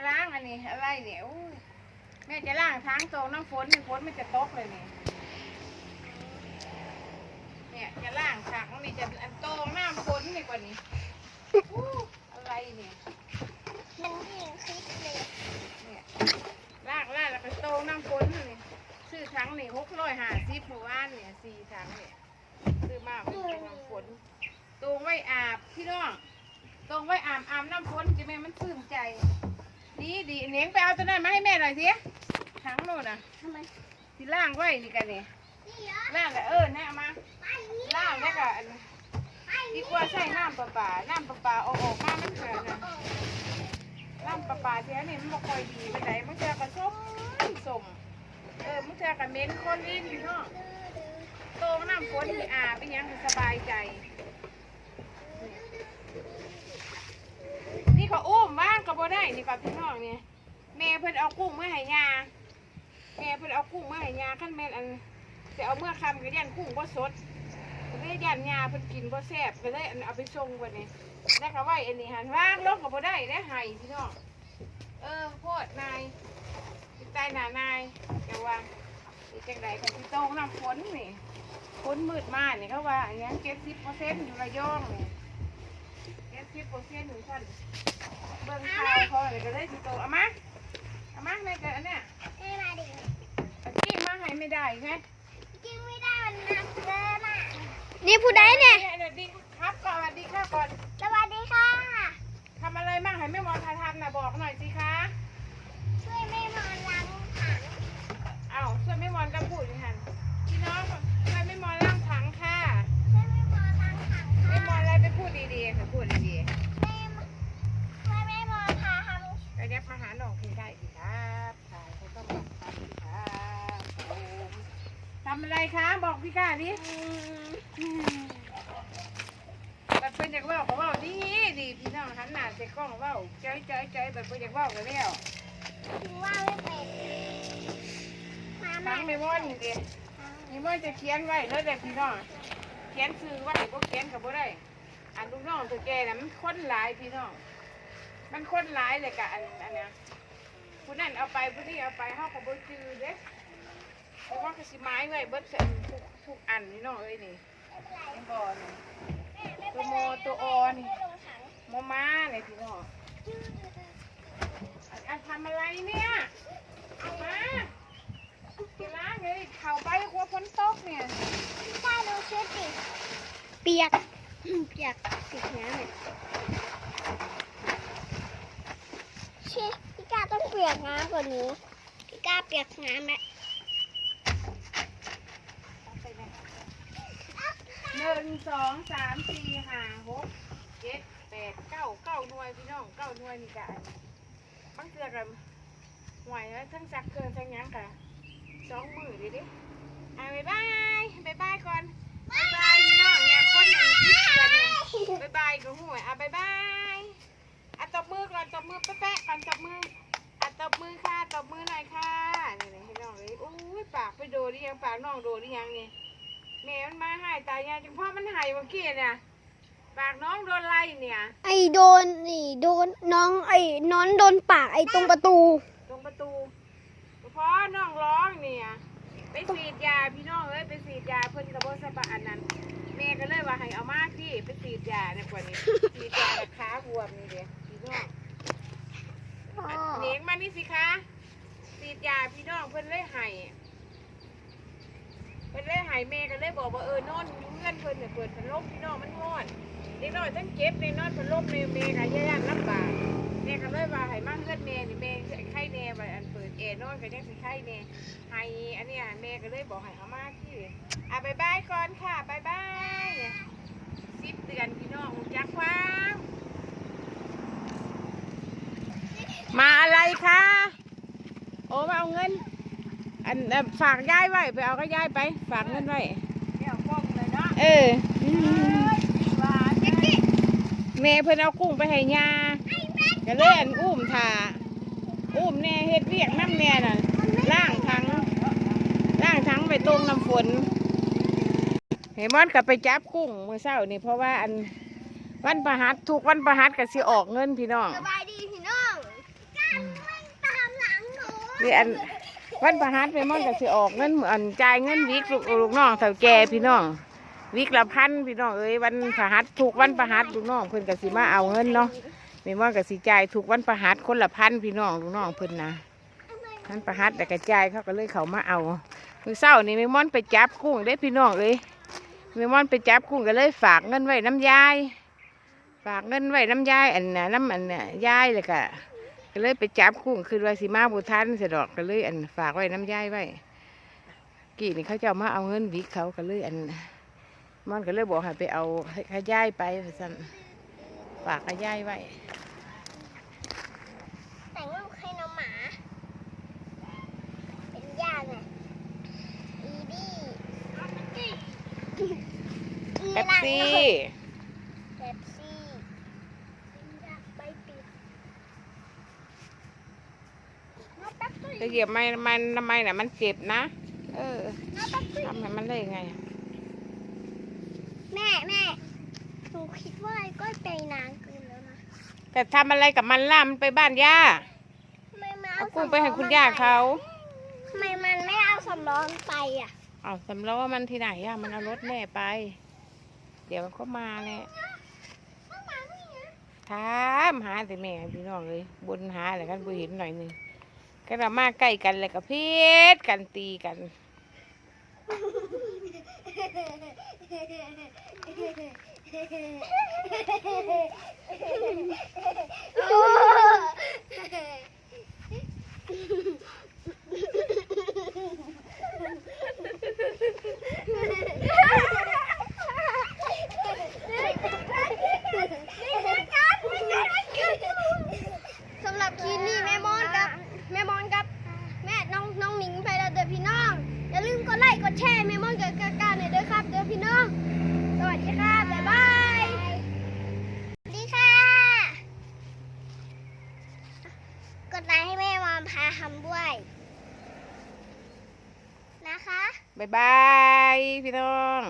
จะล้างอันนี้อะไรเนี่ยอู้ยแม่จะล้างทางตรงน้ำฝนนี่ฝนมันจะตกเลยนี่เนี่ยจะล้างถังนี่จะอันตรงน้ำฝนนี่กว่านี้อู้อะไรเนี่ยมันยิงคลิปเลยเนี่ยลากลากแล้วก็โตน้ำฝนนี่ซื้อถังนี่หกร้อยห้าสิบเมื่อวานเนี่ยสี่ถังเนี่ยซื้อมาเป็นน้ำฝนตรงไว้อาบพี่น้องตรงไว้อาบอาบน้ำฝนจะแม่มันซื่นใจ ดีดีเนียงไปเอาตัวนั้นมาให้แม่หน่อยสิถังโน่นน่ะทำไมที่ล่างไว้นี่กันนี่นี่เหรอล่างก็เออแน่เอามาอันนี้ล่างแล้วก็อันดีกว่าใส่น้ำประปาน้ำประปาเอาออกมามันเกินนะน้ำประปาเทียนี่มันบ่ค่อยดีไปไหนมันเจอกระส้มสมเออมันเจอกระเหม็นคนลิ้นพี่น้องโตงน้ำฝนที่อาบเป็นหยังให้สบายใจ นี่เขาอุ้มบ้าง ก็บ่ได้นี่กับพี่น้องเนี่ยแม่เพิ่นเอากุ้งมาให้ยาแม่เพิ่นเอากุ้งมาให้ยาขั้นแม่นอันจะเอาเมื่อคำก็ยันกุ้งบ่สดก็เลยยันยาเพิ่นกินบ่แซ่บก็เลยอันเอาไปส่งวันนี้แล้วก็ไว้อันนี้หันว่างลงก็บ่ได้ได้ให้พี่น้องเออโพดนายติดใต้หนานายจะว่าอีจังใดกันที่โตงน้ำฝนนี่ฝนมืดมากนี่เขาว่าอันนี้เจ็ดสิบเปอร์เซ็นต์อยู่ระยองนี่เจ็ดสิบเปอร์เซ็นต์อยู่ท่าน เบิ่งข่าวเขาเลยก็เลยสิโตเอามาเอามาแม่เกิดอันเนี้ยไม่มาดิอันนี้มาให้ไม่ได้ไงกินไม่ได้มันหนักเกินอะนี่ผู้ใดเนี่ยสวัสดีครับก่อนสวัสดีค่ะก่อนสวัสดีค่ะทำอะไรบ้างให้แม่มอนทาทำนะบอกหน่อยสิคะช่วยแม่มอนล้างถังำอะไรคะ บอกพี่ก้าดิแบบเพิ่นอยากเว่าก็เว่าดีดีพี่น้องหันหน้าใส่กล้องเว่าเจ้ยเจ้ยเจ้ยแบบเพิ่นอยากเว่ากันแล้วำถึงว่าไม่เป็นมาทั้งแม่แม่มอนนี่ดิแม่มอนจะเขียนไว้แล้วแต่พี่น้องเขียนซื้อไว้ก็เขียนกับบ่ได้อันลูกน้องตัวแกน่ะมันคนหลายพี่น้องมันคนหลายเลยกะอันอันเนี้ยผู้นั่นเอาไปผู้นี้เอาไปเฮาก็บ่จือเด้ เพราะว่าก็สิไม้ไว้เบิดอันทุกทุกอันนี่เนาะเอ้ยนี่ยังบ่นี่ตัวโมตัวออนี่โมม้าเนี่ยพี่น้องอันทำอะไรเนี่ยมาสิล้างเข้าไปกลัวฝนตกเนี่ยได้ดูชุดดิเปียกเปียกติดน้ำเนี่ยชิพี่กาต้องเปียกน้ำกว่านี้พี่กาเปียกน้ำแล้ว หนึ่งสองสามสี่ห้าหกเจ็ดแปดเก้าเก้าหน่วยพี่น้องเก้าหน่วยนี่กะบางเทื่อกันหวยแล้วทั้งจักเกินทั้งยังกะสองมือดิดิอะบ๊ายบายบ๊ายบายก่อนบ๊ายบายพี่น้องเนี่ยคนหนึ่งคิดเดือนเนี่ยบ๊ายบายก็หวยอะบ๊ายบายอะตบมือก่อนตบมือแป๊ะๆก่อนตบมืออะตบมือค่ะตบมือหน่อยค่ะนี่นี่พี่น้องเลยอุ้ยปากไปโดนหรือยังปากน้องโดนหรือยังเนี่ย แม่มันมาหายตายยายจังพ่อมันหายเมื่อกี้เนี่ยปากน้องโดนไล่เนี่ยไอโดนนี่โดนน้องไอ้น้อนโดนปากไอ้ตรงประตู ตรงประตูเพราะน้องร้องเนี่ยไปฉีดยาพี่น้องเอ้ยไปฉีดยาเพิ่นกระโบสบะอันนั้นแม่ก็เลยว่าให้เอามาพี่ไปฉีดยาในกว่านี้ฉีดยาแบบขาบวมนี่เดียวพี่น้องเหนียงมานี่สิคะฉีดยาพี่น้องเพิ่นเลยให้เพิ่นเลยให้แม่ก็เลยบอกว่าเออนอนอยู่เพื่อนเพิ่นเนี่ยเปิดพัดลมพี่น้องมันร้อนเด็กน้อยทั้งเจ็บในนอนพัดลมในเมย์กับย่านลำบากแม่ก็เลยว่าให้มาเฮือนแม่นี่แม่ไข้แน่ไปอันเปิดแอร์นอนก็ยังสิไข้แน่ให้อันเนี้ยแม่ก็เลยบอกให้เอามาที่อะบายบายก่อนค่ะบายบายสิบเดือนพี่น้องจักว้างมาอะไรคะโอ้มาเอาเงิน อันเอ่อฝากยายไว้ไปเอาก็ยายไป ฝากเงินไว้เดี๋ยวกล้องเลยเนาะเออหวานจิ๊กจิ๊กแม่เพิ่นเอากุ้งไปให้ยาก็เลยอันอุ้มถ่าอุ้มแน่เฮ็ดเวียกน้ำแน่น่ะล่างทั้งล่างทั้งไปตรงน้ำฝนเฮมอนก็ไปจับกุ้งเมื่อเช้านี่เพราะว่าอันวันประหัสทุกวันประหัสก็สิออกเงินพี่น้องสบายดีพี่น้องนี่อัน วันประหัสไปมันก็สิออกเงินอันจ่ายเงินวิกลูกลูกน้องเฒ่าแก่พี่น้อง วิกละพันพี่น้องเอ้ยวันประหัสถูกวันประหัสลูกน้องเพิ่นก็สิมาเอาเงินเนาะแม่ม่อนก็สิจ่ายถูกวันประหัสคนละพันพี่น้องลูกน้องเพิ่นนะวันประหัสแต่กระจายเขาก็เลยเขามาเอามือเช้านี่แม่ม่อนไปจับกุ้งได้พี่น้องเอ้ยแม่ม่อนไปจับกุ้งก็เลยฝากเงินไว้น้ำยาย ฝากเงินไว้น้ำยายอันน่ะน้ำอันน่ะยายเลยก็ ก็เลยไปจับกุ้งคือว่าสิมาบุทันเสยดอกก็เลยอันฝากไว้น้ำยายไว้กี่นี่เขาจะเอามาเอาเงินวิกเขาก็เลยอันมันก็เลยบอกให้ไปเอาให้ให้ยายไปว่าซั่นฝากให้ยายไว้แต่งรูปให้น้องหมา เป็นย่าไงอีดี้อีแป๊บหลังซี่ เป๊ปซี่อยากไปปิดน้องแป๊บซี่ จะเหยียบไม่มันทำไมน่ะ มันเจ็บนะ เออน้องแป๊บซี่ทำให้มันได้ยังไง แม่แม่หนูคิดว่าไอ้ก้อยไปนานเกินแล้วนะแต่ทำอะไรกับมันล่ะมันไปบ้านย่าทำไมมันเอาเอากุ้งไปให้คุณย่าเขาทำไมมันไม่เอาสำรองไปอะเอาสำล้อมันที่ไหนย่ามันเอารถแม่ไป เดี๋ยวมันก็มาแหละถามหาแต่แม่พี่น้องเลยบนหาอะไรกันบ่เห็นหน่อยหนึง ก็เรามาใกล้กันเลยกับเพชรกันตีกันสำหรับคีนี่แม่มอนกับแม่มอนกับ แม่น้องน้องหนิงไปแล้วเด้อพี่น้อง อย่าลืมกดไลค์กดแชร์แม่มอนกับกากาเนี่ยเด้อครับเด้อพี่น้อง สวัสดีค่ะ บ๊ายบายสวัสดีค่ะ กดไลค์ให้แม่มอนพาทำด้วย นะคะ บ๊ายบาย พี่น้อง